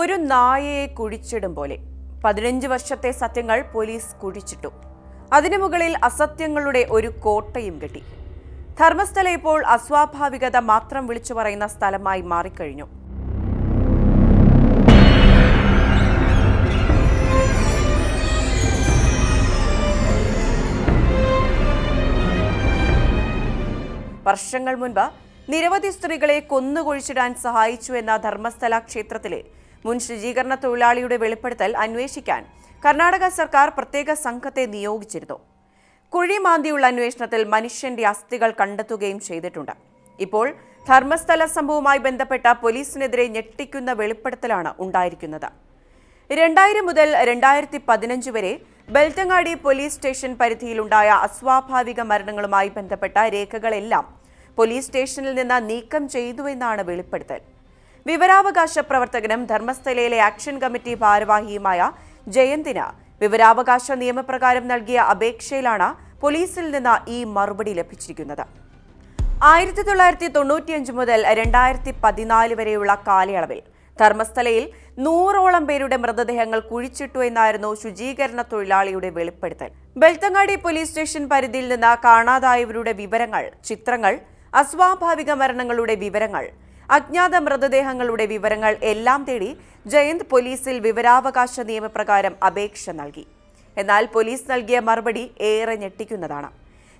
ഒരു നായയെ കുഴിച്ചിടും പോലെ. പതിനഞ്ച് വർഷത്തെ സത്യങ്ങൾ പോലീസ് കുഴിച്ചിട്ടു. അതിനു മുകളിൽ അസത്യങ്ങളുടെ ഒരു കോട്ടയും കെട്ടി. ധർമ്മസ്ഥല ഇപ്പോൾ അസ്വാഭാവികത മാത്രം വിളിച്ചു പറയുന്ന സ്ഥലമായി മാറിക്കഴിഞ്ഞു. വർഷങ്ങൾ മുൻപ് നിരവധി സ്ത്രീകളെ കൊന്നുകൊഴിച്ചിടാൻ സഹായിച്ചു എന്ന ധർമ്മസ്ഥല ക്ഷേത്രത്തിലെ മുൻ ശുചീകരണ തൊഴിലാളിയുടെ വെളിപ്പെടുത്തൽ അന്വേഷിക്കാൻ കർണാടക സർക്കാർ പ്രത്യേക സംഘത്തെ നിയോഗിച്ചിരുന്നു. കുഴിമാന്തിയുള്ള അന്വേഷണത്തിൽ മനുഷ്യന്റെ അസ്ഥികൾ കണ്ടെത്തുകയും ചെയ്തിട്ടുണ്ട്. ഇപ്പോൾ ധർമ്മസ്ഥല സംഭവവുമായി ബന്ധപ്പെട്ട പോലീസിനെതിരെ ഞെട്ടിക്കുന്ന വെളിപ്പെടുത്തലാണ് ഉണ്ടായിരിക്കുന്നത്. രണ്ടായിരം മുതൽ രണ്ടായിരത്തി പതിനഞ്ച് വരെ ബെൽത്തങ്ങാടി പോലീസ് സ്റ്റേഷൻ പരിധിയിലുണ്ടായ അസ്വാഭാവിക മരണങ്ങളുമായി ബന്ധപ്പെട്ട രേഖകളെല്ലാം പോലീസ് സ്റ്റേഷനിൽ നിന്ന് നീക്കം ചെയ്തുവെന്നാണ് വെളിപ്പെടുത്തൽ. വിവരാവകാശ പ്രവർത്തകനും ധർമ്മസ്ഥലയിലെ ആക്ഷൻ കമ്മിറ്റി ഭാരവാഹിയുമായ ജയന്തിന് വിവരാവകാശ നിയമപ്രകാരം നൽകിയ അപേക്ഷയിലാണ് പോലീസിൽ നിന്ന് ഈ മറുപടി ലഭിച്ചിരിക്കുന്നത്. ആയിരത്തി തൊള്ളായിരത്തി തൊണ്ണൂറ്റിയഞ്ച് മുതൽ രണ്ടായിരത്തി പതിനാല് വരെയുള്ള കാലയളവിൽ ധർമ്മസ്ഥലയിൽ നൂറോളം പേരുടെ മൃതദേഹങ്ങൾ കുഴിച്ചിട്ടു എന്നായിരുന്നു ശുചീകരണ തൊഴിലാളിയുടെ വെളിപ്പെടുത്തൽ. ബെൽത്തങ്ങാടി പോലീസ് സ്റ്റേഷൻ പരിധിയിൽ നിന്ന് കാണാതായവരുടെ വിവരങ്ങൾ ചിത്രങ്ങൾ അസ്വാഭാവിക മരണങ്ങളുടെ വിവരങ്ങൾ അജ്ഞാത മൃതദേഹങ്ങളുടെ വിവരങ്ങൾ എല്ലാം തേടി ജയന്ത് പോലീസിൽ വിവരാവകാശ നിയമപ്രകാരം അപേക്ഷ നൽകി. എന്നാൽ പോലീസ് നൽകിയ മറുപടി ഏറെ ഞെട്ടിക്കുന്നതാണ്.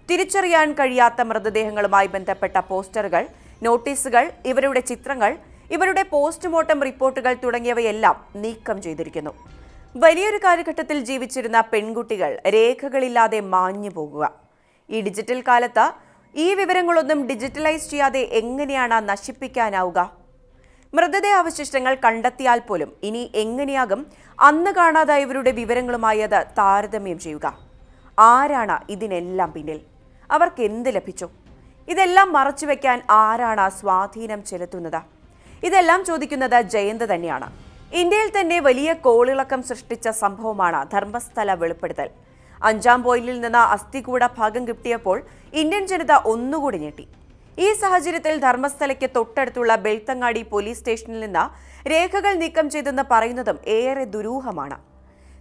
തിരിച്ചറിയാൻ കഴിയാത്ത മൃതദേഹങ്ങളുമായി ബന്ധപ്പെട്ട പോസ്റ്ററുകൾ നോട്ടീസുകൾ ഇവരുടെ ചിത്രങ്ങൾ ഇവരുടെ പോസ്റ്റ്മോർട്ടം റിപ്പോർട്ടുകൾ തുടങ്ങിയവയെല്ലാം നീക്കം ചെയ്തിരിക്കുന്നു. വലിയൊരു കാലഘട്ടത്തിൽ ജീവിച്ചിരുന്ന പെൺകുട്ടികൾ രേഖകളില്ലാതെ മാഞ്ഞു പോകുക ഈ ഡിജിറ്റൽ കാലത്ത് ഈ വിവരങ്ങളൊന്നും ഡിജിറ്റലൈസ് ചെയ്യാതെ എങ്ങനെയാണ് നശിപ്പിക്കാനാവുക? മൃതദേഹാവശിഷ്ടങ്ങൾ കണ്ടെത്തിയാൽ പോലും ഇനി എങ്ങനെയാകും? അന്ന് കാണാതായവരുടെ വിവരങ്ങളുമായി അത് താരതമ്യം ചെയ്യുക. ആരാണ് ഇതിനെല്ലാം പിന്നിൽ? അവർക്ക് എന്ത് ലഭിച്ചു? ഇതെല്ലാം മറച്ചു വെക്കാൻ ആരാണ് സ്വാധീനം ചെലുത്തുന്നത്? ഇതെല്ലാം ചോദിക്കുന്നത് ജയന്ത് തന്നെയാണ്. ഇന്ത്യയിൽ തന്നെ വലിയ കോളിളക്കം സൃഷ്ടിച്ച സംഭവമാണ് ധർമ്മസ്ഥല വെളിപ്പെടുത്തൽ. അഞ്ചാം പോയിന്റിൽ നിന്ന് അസ്ഥികൂട ഭാഗം കിട്ടിയപ്പോൾ ഇന്ത്യൻ ജനത ഒന്നുകൂടി ഞെട്ടി. ഈ സാഹചര്യത്തിൽ ധർമ്മസ്ഥലയ്ക്ക് തൊട്ടടുത്തുള്ള ബെൽത്തങ്ങാടി പോലീസ് സ്റ്റേഷനിൽ നിന്ന് രേഖകൾ നീക്കം ചെയ്തെന്ന് പറയുന്നതും ഏറെ ദുരൂഹമാണ്.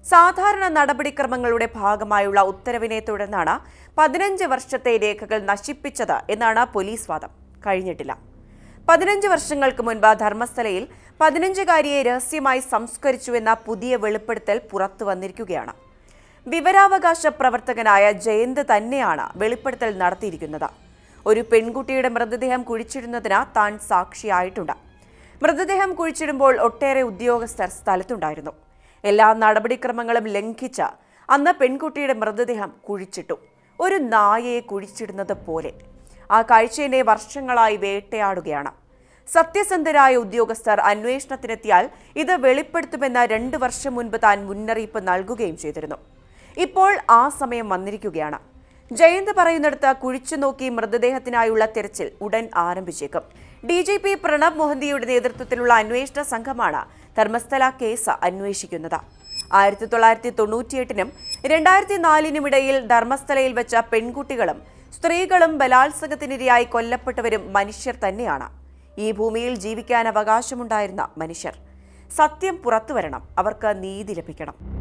സാധാരണ നടപടിക്രമങ്ങളുടെ ഭാഗമായുള്ള ഉത്തരവിനെ തുടർന്നാണ് പതിനഞ്ച് വർഷത്തെ രേഖകൾ നശിപ്പിച്ചത് എന്നാണ് പോലീസ് വാദം. കഴിഞ്ഞിട്ടില്ല. പതിനഞ്ച് വർഷങ്ങൾക്ക് മുൻപ് ധർമ്മസ്ഥലയിൽ പതിനഞ്ചുകാരിയെ രഹസ്യമായി സംസ്കരിച്ചുവെന്ന പുതിയ വെളിപ്പെടുത്തൽ പുറത്തു വന്നിരിക്കുകയാണ്. വിവരാവകാശ പ്രവർത്തകനായ ജയന്ത് തന്നെയാണ് വെളിപ്പെടുത്തൽ നടത്തിയിരിക്കുന്നത്. ഒരു പെൺകുട്ടിയുടെ മൃതദേഹം കുഴിച്ചിടുന്നതിന് താൻ സാക്ഷിയായിട്ടുണ്ട്. മൃതദേഹം കുഴിച്ചിടുമ്പോൾ ഒട്ടേറെ ഉദ്യോഗസ്ഥർ സ്ഥലത്തുണ്ടായിരുന്നു. എല്ലാ നടപടിക്രമങ്ങളും ലംഘിച്ച് അന്ന് പെൺകുട്ടിയുടെ മൃതദേഹം കുഴിച്ചിട്ടു. ഒരു നായയെ കുഴിച്ചിടുന്നത് പോലെ. ആ കാഴ്ചയെ വർഷങ്ങളായി വേട്ടയാടുകയാണ്. സത്യസന്ധരായ ഉദ്യോഗസ്ഥർ അന്വേഷണത്തിനെത്തിയാൽ ഇത് വെളിപ്പെടുത്തുമെന്ന് രണ്ടു വർഷം മുൻപ് താൻ മുന്നറിയിപ്പ് നൽകുകയും ചെയ്തിരുന്നു. ഇപ്പോൾ ആ സമയം വന്നിരിക്കുകയാണ്. ജയന്ത് പറയുന്നിടത്ത് കുഴിച്ചു നോക്കി മൃതദേഹത്തിനായുള്ള തിരച്ചിൽ ഉടൻ ആരംഭിച്ചേക്കും. ഡി ജി പി പ്രണബ് മൊഹന്തിയുടെ നേതൃത്വത്തിലുള്ള അന്വേഷണ സംഘമാണ് ധർമ്മസ്ഥല കേസ് അന്വേഷിക്കുന്നത്. ആയിരത്തി തൊള്ളായിരത്തി തൊണ്ണൂറ്റിയെട്ടിനും രണ്ടായിരത്തി നാലിനും ഇടയിൽ ധർമ്മസ്ഥലയിൽ വെച്ച പെൺകുട്ടികളും സ്ത്രീകളും ബലാത്സംഗത്തിനിരയായി കൊല്ലപ്പെട്ടവരും മനുഷ്യർ തന്നെയാണ്. ഈ ഭൂമിയിൽ ജീവിക്കാൻ അവകാശമുണ്ടായിരുന്ന മനുഷ്യർ. സത്യം പുറത്തുവരണം അവർക്ക് നീതി ലഭിക്കണം.